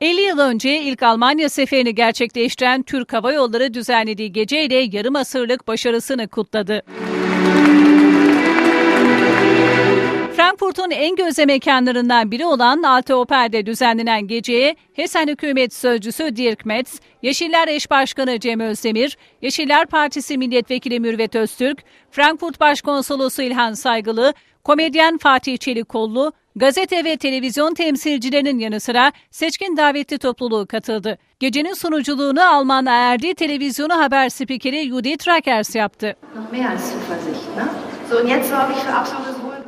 50 yıl önce ilk Almanya seferini gerçekleştiren Türk Hava Yolları düzenlediği geceyle yarım asırlık başarısını kutladı. Frankfurt'un en gözde mekanlarından biri olan Alte Oper'de düzenlenen geceye Hessen Hükümet Sözcüsü Dirk Metz, Yeşiller Eş Başkanı Cem Özdemir, Yeşiller Partisi Milletvekili Mürvet Öztürk, Frankfurt Başkonsolosu İlhan Saygılı, komedyen Fatih Çelikkollu, gazete ve televizyon temsilcilerinin yanı sıra seçkin davetli topluluğu katıldı. Gecenin sunuculuğunu Alman ARD televizyonu haber spikeri Judith Rakers yaptı.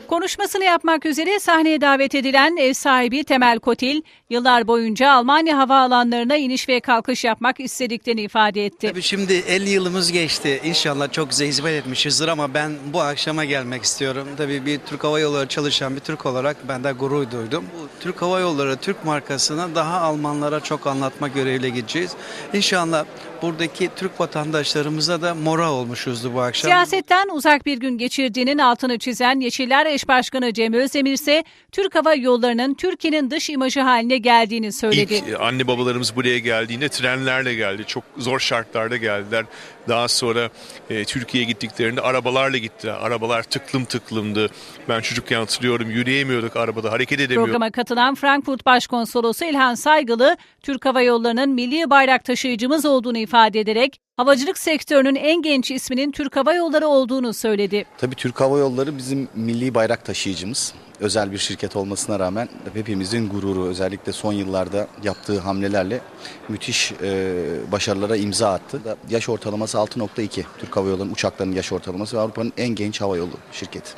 Konuşmasını yapmak üzere sahneye davet edilen ev sahibi Temel Kotil, yıllar boyunca Almanya havaalanlarına iniş ve kalkış yapmak istediklerini ifade etti. Tabii şimdi 50 yılımız geçti. İnşallah çok güzel hizmet etmişizdir ama ben bu akşama gelmek istiyorum. Tabii bir Türk Hava Yolları çalışan bir Türk olarak ben de gurur duydum. Bu Türk Hava Yolları Türk markasını daha Almanlara çok anlatma göreviyle gideceğiz. İnşallah buradaki Türk vatandaşlarımıza da moral olmuşuzdur bu akşam. Siyasetten uzak bir gün geçirdiğinin altını çizen Yeşiller Eş Başkanı Cem Özdemir ise Türk Hava Yolları'nın Türkiye'nin dış imajı haline geldiğini söyledi. İlk anne babalarımız buraya geldiğinde trenlerle geldi. Çok zor şartlarda geldiler. Daha sonra e, Türkiye'ye gittiklerinde arabalarla gittiler. Arabalar tıklım tıklımdı. Ben çocukken hatırlıyorum yürüyemiyorduk arabada, hareket edemiyorduk. Programa katılan Frankfurt Başkonsolosu İlhan Saygılı, Türk Hava Yolları'nın milli bayrak taşıyıcımız olduğunu ifade ederek havacılık sektörünün en genç isminin Türk Hava Yolları olduğunu söyledi. Tabii Türk Hava Yolları bizim milli bayrak taşıyıcımız. Özel bir şirket olmasına rağmen hepimizin gururu özellikle son yıllarda yaptığı hamlelerle müthiş e, başarılara imza attı. Yaş ortalaması 6.2 Türk Hava Yolları'nın uçaklarının yaş ortalaması ve Avrupa'nın en genç hava yolu şirketi.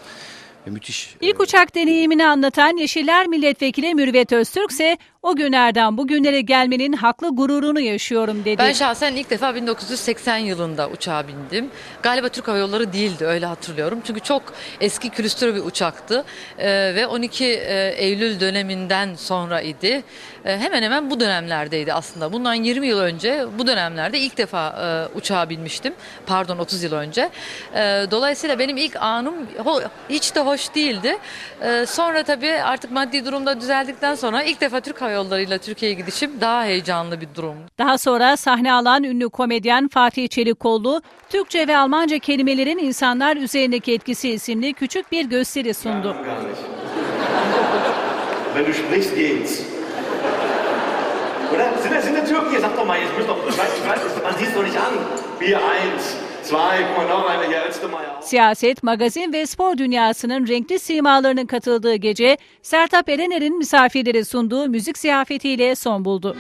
Müthiş. İlk uçak deneyimini anlatan Yeşiller Milletvekili Mürvet Öztürk ise o günlerden bugünlere gelmenin haklı gururunu yaşıyorum dedi. Ben şahsen ilk defa 1980 yılında uçağa bindim. Galiba Türk Hava Yolları değildi öyle hatırlıyorum. Çünkü çok eski külüstür bir uçaktı Ee, ve 12 e, Eylül döneminden sonra idi. Ee, hemen hemen bu dönemlerdeydi aslında. Bundan 20 yıl önce bu dönemlerde ilk defa e, uçağa binmiştim. Pardon 30 yıl önce. Ee, dolayısıyla benim ilk anım hiç de hoş değildi. Ee, sonra tabii artık maddi durumda düzeldikten sonra ilk defa Türk Hava Yolları'yla Türkiye'ye gidişim daha heyecanlı bir durum. Daha sonra sahne alan ünlü komedyen Fatih Çelikkollu, Türkçe ve Almanca kelimelerin insanlar üzerindeki etkisi isimli küçük bir gösteri sundu. Wenn du sprichst, geht's. Oder? Sind das in der Türkei? Sag doch mal, jetzt müsst doch, ich weiß, ich weiß, man sieht es doch nicht an. Bier eins, Siyaset, magazin ve spor dünyasının renkli simalarının katıldığı gece Sertap Erener'in misafirlere sunduğu müzik ziyafetiyle son buldu.